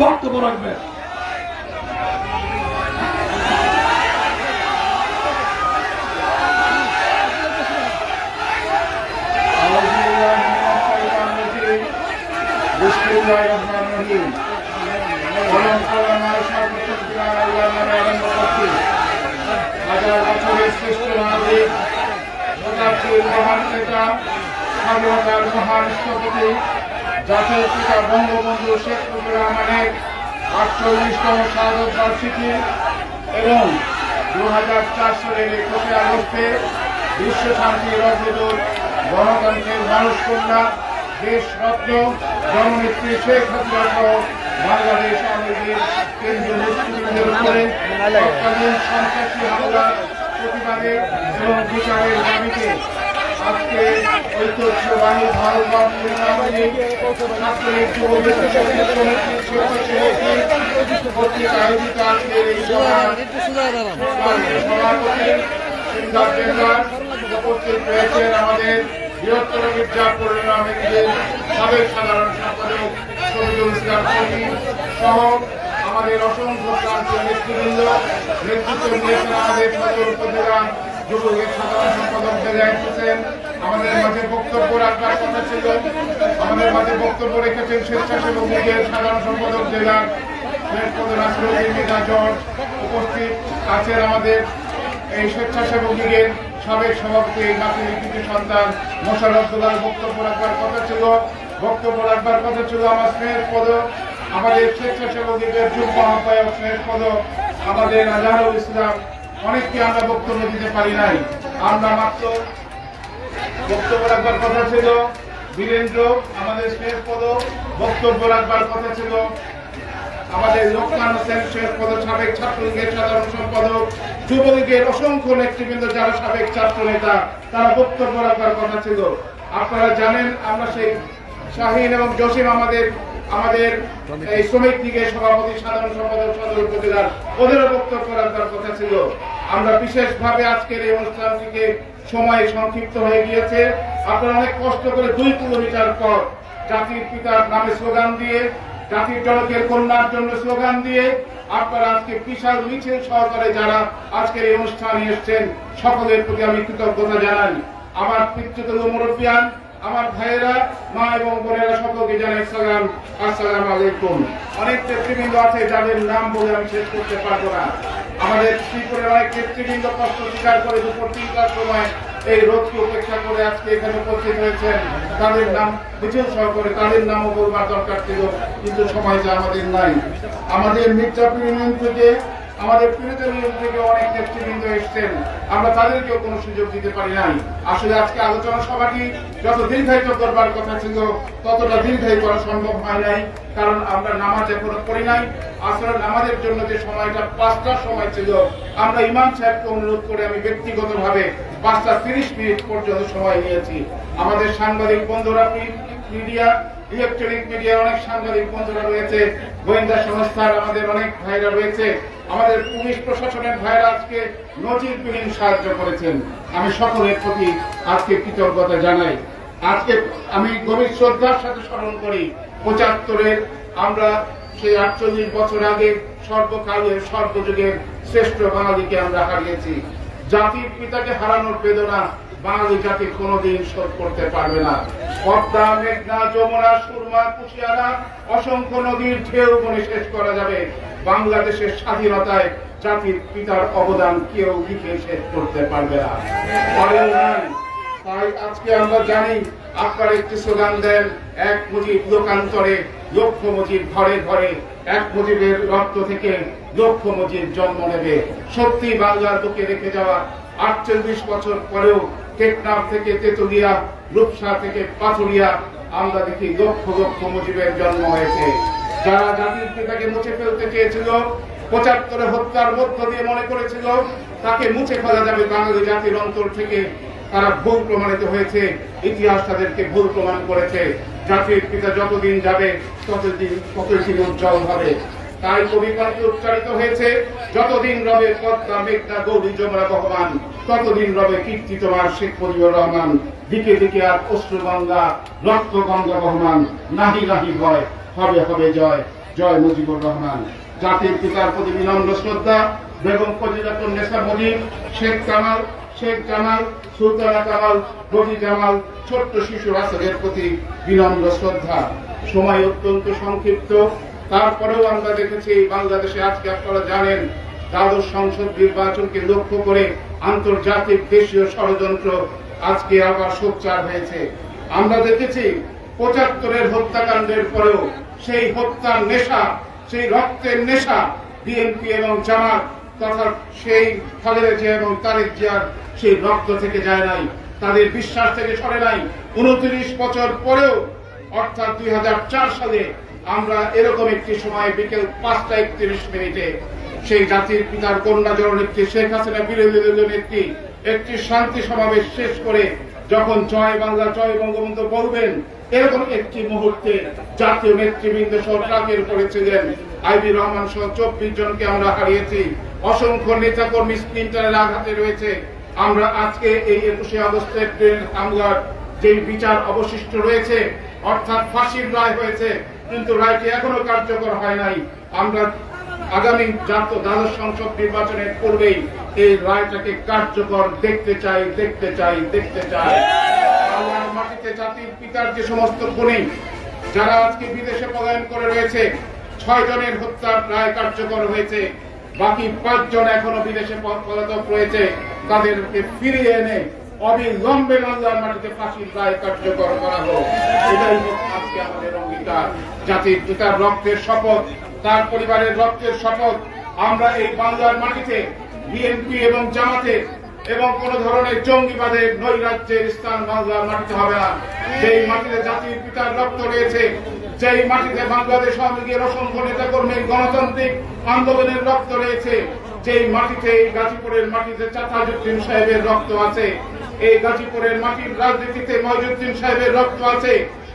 বক্তব্য রাখবেন। হাজার বছরের শ্রেষ্ঠ নাগরিক মহান নেতা স্বাধীনতার মহান স্থপতি জাতির পিতা বঙ্গবন্ধু শেখ মুজিবুর রহমানের আটচল্লিশতম স্বাগত বার্ষিকী এবং দু হাজার চার সালের একুশে আগস্টে বিশ্ব শান্তি রজদূত গণতন্ত্রের মানুষ কন্যা দেশ রত্ন, জননেত্রী শেখ হাসিনা সহ বাংলাদেশ আওয়ামী লীগের কেন্দ্রীয় নেতৃবৃন্দের সন্ত্রাসী হামলার প্রতিবাদে এবং বিচারের দাবিতে আজকে ঐতিহ্যবাহী আয়োজিত আজকের এই সভা সভাপতি উপস্থিত রয়েছেন আমাদের বৃহত্তর মির্জাপুর আমেরিকের সাবেক সাধারণ সম্পাদক শহীদুল ইসলাম সহ আমাদের অসংখ্য নেতৃবৃন্দ নেতৃত্ব আমাদের সদর উপজেলা যুবলীগের সাধারণ সম্পাদক হোসেন আমাদের মাঝে বক্তব্য রাখবার কথা ছিল, আমাদের মাঝে বক্তব্য রেখেছেন স্বেচ্ছাসেবক সাধারণ সম্পাদক জেলার উপস্থিত আছেন আমাদের এই স্বেচ্ছাসেবক লীগের সাবেক সন্তান মোশার আব্দুল্লাহ বক্তব্য রাখবার কথা ছিল। বক্তব্য রাখবার কথা ছিল আমার স্নেহের আমাদের স্বেচ্ছাসেবক লীগের যুগ্ম আহ্বায়ক স্নেহের পদ আমাদের আজহারুল ইসলাম অনেককে আমরা বক্তব্য দিতে পারি নাই। আমরা মাত্র বক্তব্য রাখবার কথা ছিল। বীরেন্দ্র, আমাদের স্নেহের পদ বক্তব্য রাখবার কথা ছিল। আমাদের লোকমান হোসেন শেখ পদ সাবেক ছাত্রলীগের সাধারণ সম্পাদক, যুবলীগের অসংখ্য নেতৃবৃন্দ, যারা সাবেক ছাত্র নেতা তারা বক্তব্য রাখবার কথা ছিল। আপনারা জানেন, আমরা সেই শাহিন এবং জসিম আমাদের আমাদের এই শ্রমিক লীগের সভাপতি, সাধারণ সম্পাদক, সদর উপজেলার ওদেরও বক্তব্য রাখবার কথা ছিল। আমরা বিশেষভাবে আজকের এই অনুষ্ঠানটিকে সময় সংক্ষিপ্ত হয়ে গিয়েছে। আপনারা অনেক কষ্ট করে দুই কিলোমিটার পর জাতির পিতার নামে স্লোগান দিয়ে, জাতির জনকের কন্যার জন্য স্লোগান দিয়ে আপনারা আজকে বিশাল মিছিল সহকারে যারা আজকের এই অনুষ্ঠানে এসছেন, সকলের প্রতি আমি কৃতজ্ঞতা জানাই। আমার পিতৃতুল মুরব্বিয়ান, আমার ভাইয়েরা, মা এবং বোনেরা, সকলকে জানাই সালাম, আসসালাম আলাইকুম। অনেক নেতৃবৃন্দ আছে যাদের নাম বলে আমি শেষ করতে পারব না। আমাদের শ্রীপুরের অনেক নেতৃবৃন্দ কষ্ট স্বীকার করে দুপুর তিনটার সময় এই রোধকে উপেক্ষা করে আজকে এখানে উপস্থিত হয়েছেন। তাদের নাম মিছিল সহকারে তাদের নামও বলবার দরকার ছিল, কিন্তু সময় যে আমাদের নাই। আমাদের মির্জাপুর ইউনিয়ন থেকে আমাদের পীড়িত থেকে অনেক নেতৃবৃন্দ এসছেন। আমরা তাদেরকেও কোনো সুযোগ দিতে পারি নাই। আসলে আজকে আলোচনা সভাটি যত দীর্ঘায়িত করবার কথা ছিল, ততটা দীর্ঘায়িত করা সম্ভব হয় নাই, কারণ আমরা নামাজ এখনও পড়ি নাই। আসলে নামাজের জন্য যে সময়টা পাঁচটার সময় ছিল, আমরা ইমাম সাহেবকে অনুরোধ করে আমি ব্যক্তিগতভাবে পাঁচটা তিরিশ মিনিট পর্যন্ত সময় নিয়েছি আমাদের সাংবাদিক বন্ধুরা মিডিয়া, ইলেকট্রনিক মিডিয়ার অনেক সাংবাদিক বন্ধুরা রয়েছে, গোয়েন্দা সংস্থার আমাদের অনেক ভাইরা রয়েছে, আমাদের পুলিশ প্রশাসনের ভাইরা আজকে নজিরবিহীন সাহায্য করেছেন। আমি সকলের প্রতি আজকে কৃতজ্ঞতা জানাই। আজকে আমি গভীর শ্রদ্ধার সাথে স্মরণ করি, পঁচাত্তরের আমরা সেই আটচল্লিশ বছর আগে সর্বকালের, সর্বযুগের শ্রেষ্ঠ বাঙালিকে আমরা হারিয়েছি। জাতির পিতাকে হারানোর বেদনা বাঙালি জাতি কোনোদিন শোধ করতে পারবে না। পদ্মা, মেঘনা, যমুনা, সুরমা, কুশিয়ারা, অসংখ্য নদীর ঢেউ বনে শেষ করা যাবে। বাংলাদেশের স্বাধীনতায় জাতির পিতার অবদান কেউ লিখে শেষ করতে পারবে না। তাই আজকে আমরা জানি, আপনারা একটি স্লোগান দেন, এক মুজিব লোকান্তরে লক্ষ মুজিব ঘরে ঘরে, এক মুজিবের রক্ত থেকে লক্ষ মুজিব জন্ম নেবে। সত্যি বাংলার বুকে রেখে যাওয়া আটচল্লিশ বছর পরেও টেকনাফ থেকে তেতুলিয়া, রূপসা থেকে পাথুরিয়া, আমরা দেখি লক্ষ লক্ষ মুজিবের জন্ম হয়েছে। যারা জাতির পিতাকে মুছে ফেলতে চেয়েছিল, পঁচাত্তরে হত্যার মধ্য দিয়ে মনে করেছিল, তাকে মুছে ফেলা যাবে বাঙালি জাতির অন্তর থেকে। তারা ভুল প্রমাণিত হয়েছে, ইতিহাস তাদেরকে ভুল প্রমাণ করেছে। জাতির পিতা যতদিন যাবে, ততদিন ততদিন উজ্জ্বল হবে। তাই কবি কণ্ঠে উচ্চারিত হয়েছে, যতদিন রবে পদ্মা, মেঘনা, গৌরী, যমুনা, ভগবান ততদিন রবে কীর্তি তোমার শেখ মুজিবুর রহমান, দিকে দিকে আর অশ্রু গঙ্গা, রক্ত গঙ্গা বহমান, নাহি নাহি ভয় হবে হবে জয় জয় মুজিবুর রহমান। জাতির পিতার প্রতি বিনম্র শ্রদ্ধা, বেগম ফজিলাতুন নেসা মুজিব, শেখ কামাল, শেখ জামাল সুলতানা কামাল রবি জামাল ছোট্ট শিশু রাসেলের প্রতি বিনম্র শ্রদ্ধা। সময় অত্যন্ত সংক্ষিপ্ত। তারপরেও আমরা দেখেছি, বাংলাদেশে আজকে আপনারা জানেন, দ্বাদশ সংসদ নির্বাচনকে লক্ষ্য করে আন্তর্জাতিক দেশীয় ষড়যন্ত্র আজকে আবার সোচ্চার হয়েছে। আমরা দেখেছি পঁচাত্তরের হত্যাকাণ্ডের পরেও সেই হত্যার নেশা, সেই রক্তের নেশা বিএনপি এবং জামাত তথা সেই খালেদা জিয়া এবং তারেক জিয়ার সেই রক্ত থেকে যায় নাই, তাদের বিশ্বাস থেকে সরে নাই। উনত্রিশ বছর পরেও, অর্থাৎ দুই হাজার চার সালে আমরা এরকম একটি সময় বিকেল পাঁচটা একত্রিশ মিনিটে সেই জাতির পিতার কন্যা জননেত্রী শেখ হাসিনা বিরোধী নেত্রী একটি শান্তি সমাবেশ শেষ করে যখন জয় বাংলা, জয় বঙ্গবন্ধু বলবেন, এরকম একটি মুহূর্তে জাতীয় নেতৃবৃন্দ সহ ট্রাকের উপরে ছিলেন আইবি রহমান সহ চব্বিশ জনকে আমরা হারিয়েছি। অসংখ্য নেতা কর্মী স্প্লিন্টারের আঘাতে রয়েছে। আমরা আজকে এই একুশে আগস্টের ট্রেন হামলার যে বিচার অবশিষ্ট রয়েছে, অর্থাৎ ফাঁসির রায় হয়েছে, কিন্তু রায়টি এখনও কার্যকর হয় নাই। আমরা আগামী জাতীয় দ্বাদশ সংসদ নির্বাচনের পূর্বেই এই রায়টাকে কার্যকর দেখতে চাই দেখতে চাই দেখতে চাই। বাংলার মাটিতে জাতির পিতার যে সমস্ত খুনি যারা আজকে বিদেশে পলায়ন করে রয়েছে, ছয় জনের হত্যার রায় কার্যকর হয়েছে। বাকি পাঁচজন এখনও বিদেশে পলাতক রয়েছে। তাদেরকে ফিরিয়ে এনে অবিলম্বে বাংলার মাটিতে ফাঁসির রায় কার্যকর করা হোক। এটাই হোক আজকে আমাদের অঙ্গীকার। জাতির পিতার রক্তের শপথ তার পরিবারের রক্তের শপথ। আমরা এই বাংলার মাটিতে বিএনপি এবং জামাতে এবং কোন ধরনের জঙ্গিবাদের নৈরাজ্যের স্থান বাংলার মাটিতে হবে না। যেই মাটিতে জাতির পিতার রক্ত রয়েছে, যেই মাটিতে বাংলাদেশ আওয়ামী লীগের অসংখ্য নেতা কর্মীর গণতান্ত্রিক আন্দোলনের রক্ত রয়েছে, যেই মাটিতে এই গাজীপুরের মাটিতে চাচাজুদ্দিন সাহেবের রক্ত আছে, এই গাজীপুরের মাটির রাজনীতিতে মহিউদ্দিন সাহেবের রক্ত আছে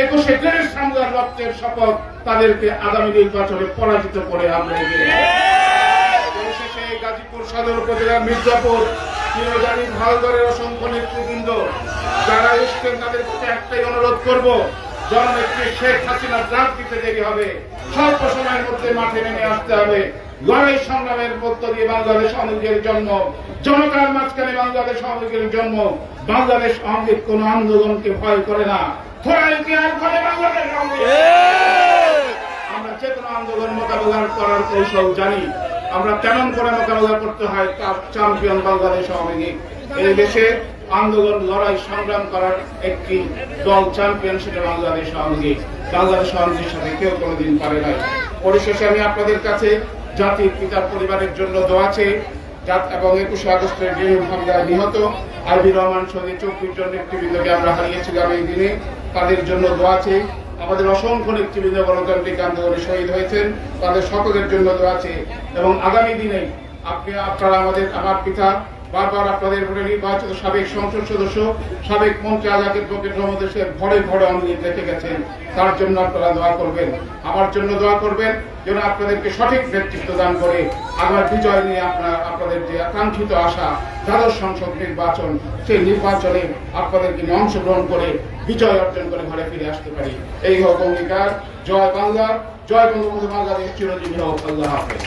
একুশে দেশ সামলার রক্তের শপথ তাদেরকে আগামী নির্বাচনে পরাজিত করে আমরা। গাজীপুর সদর উপজেলার মির্জাপুর চিরজানি ভালগড়ের অসংখ্য নেতৃবৃন্দ, যারা এসছেন তাদের কাছে একটাই অনুরোধ করব, জননেত্রী শেখ হাসিনা ডাক দিতে দেরি হবে। স্বল্প সময়ের মধ্যে মাঠে নেমে আসতে হবে। লড়াই সংগ্রামের মধ্য দিয়ে বাংলাদেশ আওয়ামীর জন্ম, জনতার মাঝখানে বাংলাদেশ আওয়ামীর জন্ম, বাংলাদেশ আওয়ামী কোন আন্দোলনকে ভয় করে না। করে বাংলাদেশ? আমরা কোনো আন্দোলন মোকাবেলা করার কৌশল জানি। আমরা কেমন করে মোকাবেলা করতে হয় তার চ্যাম্পিয়ন বাংলাদেশ আওয়ামী লীগ। এই দেশে আন্দোলন লড়াই সংগ্রাম করার একটি দল চ্যাম্পিয়ন সেটা বাংলাদেশ আওয়ামী লীগ। বাংলাদেশ আওয়ামী লীগের সাথে কেউ কোনোদিন পারে নাই। পরিশেষে আমি আপনাদের কাছে জাতির পিতার পরিবারের জন্য দোয়া চেয়ে এবং একুশে আগস্টের গৃহ হামলায় নিহত আরবি রহমান সঙ্গে চব্বিশ জন নেতৃবৃন্দকে আমরা হারিয়েছিলাম এই দিনে। তাদের জন্য দোয়া চেয়ে আমাদের অসংখ্য নেতৃবৃন্দ গণতান্ত্রিক আন্দোলনে শহীদ হয়েছেন। তাদের সকলের জন্য দোয়া চেয়ে এবং আগামী দিনে আপনি, আপনারা আমাদের, আমার পিতা, বারবার আপনাদের ভোটে নির্বাচিত সাবেক সংসদ সদস্য, সাবেক মন্ত্রী আজাদের পক্ষে সমদেশের ভরে ভরে অনেক দেখে গেছেন। তার জন্য আপনারা দোয়া করবেন। আমার জন্য দোয়া করবেন। যেন আপনাদেরকে সঠিক নেতৃত্ব দান করে আবার বিজয় নিয়ে আপনার আপনাদের যে আকাঙ্ক্ষিত আশা, দ্বাদশ সংসদ নির্বাচন, সেই নির্বাচনে আপনাদেরকে অংশগ্রহণ করে বিজয় অর্জন করে ঘরে ফিরে আসতে পারি। এই হোক অঙ্গীকার। জয় বাংলা জয় বঙ্গবন্ধু বাংলাদেশ। চিরজীবী হোক আল্লাহ হাফেজ।